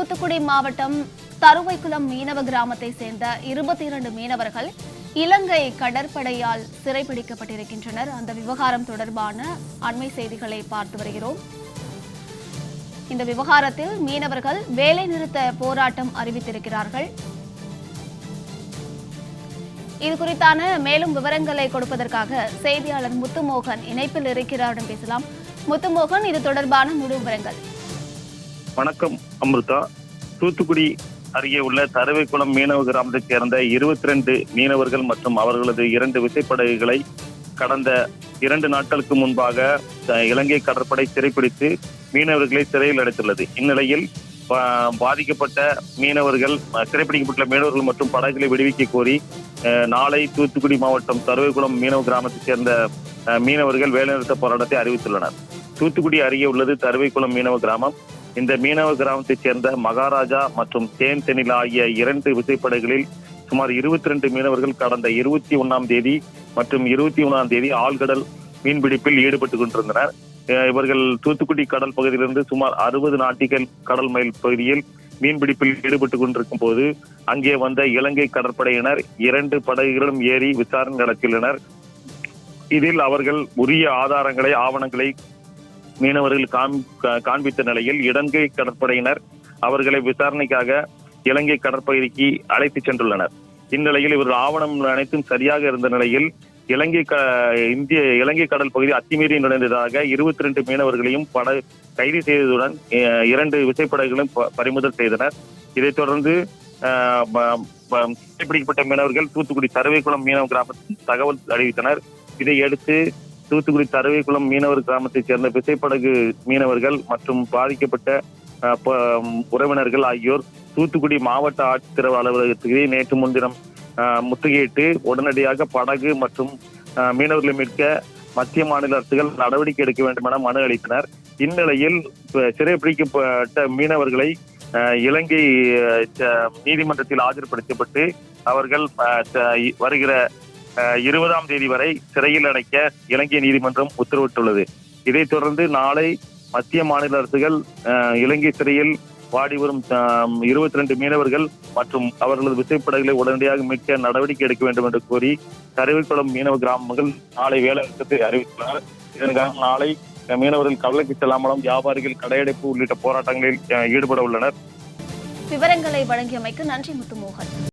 தூத்துக்குடி மாவட்டம் தருவைக்குளம் மீனவ கிராமத்தை சேர்ந்த இருபத்தி இரண்டு மீனவர்கள் இலங்கை கடற்படையால் சிறைபிடிக்கப்பட்டிருக்கின்றனர். அந்த விவகாரம் தொடர்பான அண்மை செய்திகளை பார்த்து வருகிறோம். இந்த விவகாரத்தில் மீனவர்கள் வேலைநிறுத்த போராட்டம் அறிவித்திருக்கிறார்கள். இது குறித்தான மேலும் விவரங்களை கொடுப்பதற்காக செய்தியாளர் முத்துமோகன் இணைப்பில் இருக்கிறாரிடம் பேசலாம். முத்துமோகன் இது தொடர்பான முழு விவரங்கள். வணக்கம் அமிர்தா. தூத்துக்குடி அருகே உள்ள தரவைக்குளம் மீனவ கிராமத்தைச் சேர்ந்த இருபத்தி ரெண்டு மீனவர்கள் மற்றும் அவர்களது இரண்டு விசைப்படகுகளை கடந்த இரண்டு நாட்களுக்கு முன்பாக இலங்கை கடற்படை சிறைப்பிடித்து மீனவர்களை சிறையில் அடைத்துள்ளது. இந்நிலையில் பா- பாதிக்கப்பட்ட மீனவர்கள் அஹ், சிறைப்பிடிக்கப்பட்ட மீனவர்கள் மற்றும் படகுகளை விடுவிக்க கோரி அஹ், நாளை தூத்துக்குடி மாவட்டம் தருவைக்குளம் மீனவ கிராமத்தைச் சேர்ந்த மீனவர்கள் வேலைநிறுத்த போராட்டத்தை அறிவித்துள்ளனர். தூத்துக்குடி அருகே உள்ளது தருவைக்குளம் மீனவ கிராமம். இந்த மீனவ கிராமத்தைச் சேர்ந்த மகாராஜா மற்றும் தேன் தெனில் ஆகிய இரண்டு விசைப்படைகளில் சுமார் இருபத்தி ரெண்டு மீனவர்கள் கடந்த இருபத்தி ஒன்னாம் தேதி மற்றும் இருபத்தி ஒன்றாம் தேதி ஆழ்கடல் மீன்பிடிப்பில் ஈடுபட்டுக் கொண்டிருந்தனர். இவர்கள் தூத்துக்குடி கடல் பகுதியிலிருந்து சுமார் அறுபது நாட்டிகள் கடல் மைல் பகுதியில் மீன்பிடிப்பில் ஈடுபட்டுக் கொண்டிருக்கும் போது அங்கே வந்த இலங்கை கடற்படையினர் இரண்டு படகுகளும் ஏறி விசாரணை நடத்தியுள்ளனர். இதில் அவர்கள் உரிய ஆதாரங்களை ஆவணங்களை மீனவர்கள் காண்- காண்பித்த நிலையில் இலங்கை கடற்படையினர் அவர்களை விசாரணைக்காக இலங்கை கடற்பகுதிக்கு அழைத்துச் சென்றுள்ளனர். இந்நிலையில் இவர்கள் ஆவணம் அனைத்தும் சரியாக இருந்த நிலையில் இலங்கை க இந்திய இலங்கை கடல் பகுதி அத்துமீறி நுழைந்ததாக இருபத்தி ரெண்டு மீனவர்களையும் பட கைது செய்ததுடன் இரண்டு விசைப்படகுகளும் ப- பறிமுதல் செய்தனர். இதைத் தொடர்ந்து பிடிக்கப்பட்ட மீனவர்கள் தூத்துக்குடி தருவைக்குளம் மீனவ கிராமத்தில் தகவல் அறிவித்தனர். இதையடுத்து தூத்துக்குடி தருவைக்குளம் மீனவர் கிராமத்தைச் சேர்ந்த விசைப்படகு மீனவர்கள் மற்றும் பாதிக்கப்பட்ட உறவினர்கள் ஆகியோர் தூத்துக்குடி மாவட்ட ஆட்சித்தலைவர் அலுவலகத்துக்கு நேற்று முன்தினம் முற்றுகையிட்டு உடனடியாக படகு மற்றும் மீனவர்களை மீட்க மத்திய மாநில அரசுகள் நடவடிக்கை எடுக்க வேண்டும் என மனு அளித்தனர். இந்நிலையில் சிறைப்பிடிக்கப்பட்ட மீனவர்களை இலங்கை ச- நீதிமன்றத்தில் ஆஜர்படுத்தப்பட்டு அவர்கள் வருகிற இருபதாம் தேதி வரை சிறையில் அடைக்க இலங்கை நீதிமன்றம் உத்தரவிட்டுள்ளது. இதைத் தொடர்ந்து நாளை மத்திய மாநில அரசுகள் இலங்கை சிறையில் வாடி வரும் இருபத்தி ரெண்டு மீனவர்கள் மற்றும் அவர்களது விசைப்படகுகளை உடனடியாக மீட்க நடவடிக்கை எடுக்க வேண்டும் என்று கோரி கருவிக்குளம் மீனவ கிராமங்கள் நாளை வேலை நிறுத்தத்தை அறிவித்துள்ளனர் இதற்காக நாளை மீனவர்கள் கவலைக்கு செல்லாமலும் வியாபாரிகள் கடையடைப்பு உள்ளிட்ட போராட்டங்களில் ஈடுபட உள்ளனர். விவரங்களை வழங்கியமைக்கு நன்றி முத்துமோகன்.